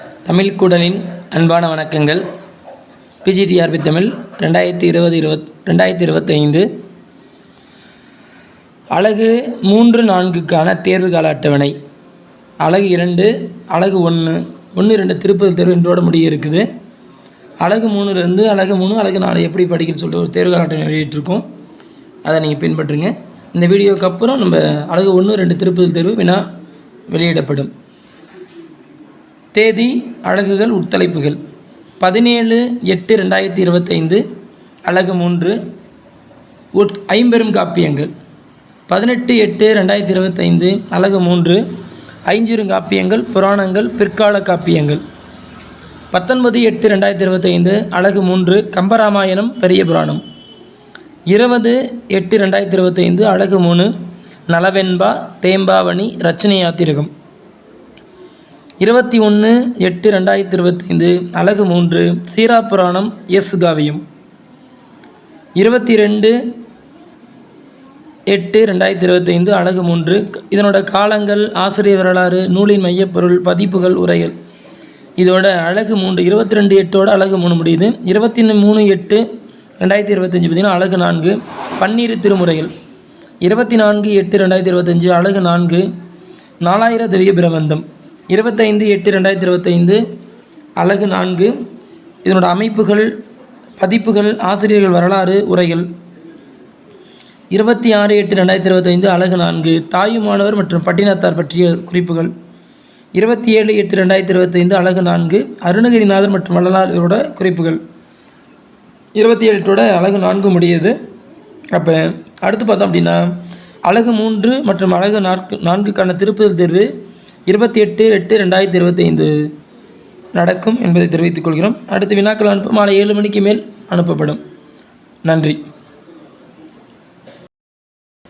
தமிழ் குடலின் அன்பான வணக்கங்கள். பிஜிடிஆர்பி தமிழ் ரெண்டாயிரத்தி இருபது இருபத் ரெண்டாயிரத்தி இருபத்தைந்து. அழகு மூன்று நான்குக்கான தேர்வு கால அட்டவணை. அழகு இரண்டு அழகு ஒன்று ஒன்று ரெண்டு திருப்பதி தேர்வு இன்றோட முடிய இருக்குது அழகு மூணுலேருந்து அழகு மூணு அழகு நாலு எப்படி படிக்கணும்னு சொல்லிட்டு ஒரு தேர்வு கால அட்டவணை வெளியிட்டிருக்கோம். அதை நீங்கள் பின்பற்றுங்க. இந்த வீடியோவுக்கு அப்புறம் நம்ம அழகு ஒன்று ரெண்டு திருப்பதி தேர்வு வினா வெளியிடப்படும். தேதி அழகுகள் உட்தலைப்புகள். பதினேழு எட்டு ரெண்டாயிரத்தி இருபத்தைந்து. அழகு மூன்று. உட் ஐம்பெரும் காப்பியங்கள். பதினெட்டு எட்டு ரெண்டாயிரத்தி இருபத்தைந்து. அழகு மூன்று. ஐஞ்சிறுங்காப்பியங்கள் புராணங்கள் பிற்கால காப்பியங்கள். பத்தொன்பது எட்டு ரெண்டாயிரத்தி இருபத்தைந்து. அழகு மூன்று. கம்பராமாயணம் பெரிய புராணம். இருபது எட்டு ரெண்டாயிரத்தி இருபத்தைந்து. அழகு மூணு. நலவெண்பா தேம்பாவணி ரச்சனை யாத்திரகம். இருபத்தி ஒன்று எட்டு ரெண்டாயிரத்தி இருபத்தைந்து அழகு மூன்று சீரா புராணம் எஸ் காவியம். இருபத்தி ரெண்டு எட்டு ரெண்டாயிரத்தி இருபத்தைந்து அழகு மூன்று இதனோட காலங்கள் ஆசிரியர் வரலாறு நூலின் மையப்பொருள் பதிப்புகள் உரைகள். இதோட அழகு மூன்று இருபத்தி ரெண்டு எட்டோட அழகு மூணு முடியுது. இருபத்தி மூணு எட்டு ரெண்டாயிரத்தி இருபத்தஞ்சி பார்த்தீங்கன்னா அழகு நான்கு பன்னீர் திருமுறைகள். இருபத்தி நான்கு எட்டு ரெண்டாயிரத்தி இருபத்தஞ்சு அழகு நான்கு நாலாயிர திவ்ய பிரபந்தம் இருபத்தைந்து எட்டு ரெண்டாயிரத்தி இருபத்தைந்து அழகு நான்கு. இதனோட அமைப்புகள் பதிப்புகள் ஆசிரியர்கள் வரலாறு உரைகள். இருபத்தி ஆறு எட்டு ரெண்டாயிரத்தி இருபத்தைந்து அழகு நான்கு. தாயுமானவர் மற்றும் பட்டினத்தார் பற்றிய குறிப்புகள். இருபத்தி ஏழு எட்டு ரெண்டாயிரத்தி இருபத்தைந்து அழகு நான்கு. அருணகிரிநாதர் மற்றும் வள்ளலாரோட குறிப்புகள். இருபத்தி ஏழு அழகு நான்கு முடியுது. அப்போ அடுத்து பார்த்தோம் அப்படின்னா அழகு மூன்று மற்றும் அழகு நான்கு நான்குக்கான திருப்புதல் தேர்வு இருபத்தி எட்டு எட்டு ரெண்டாயிரத்தி இருபத்தைந்து நடக்கும் என்பதை தெரிவித்துக் கொள்கிறோம். அடுத்து வினாக்கள் அனுப்ப மாலை ஏழு மணிக்கு மேல் அனுப்பப்படும். நன்றி.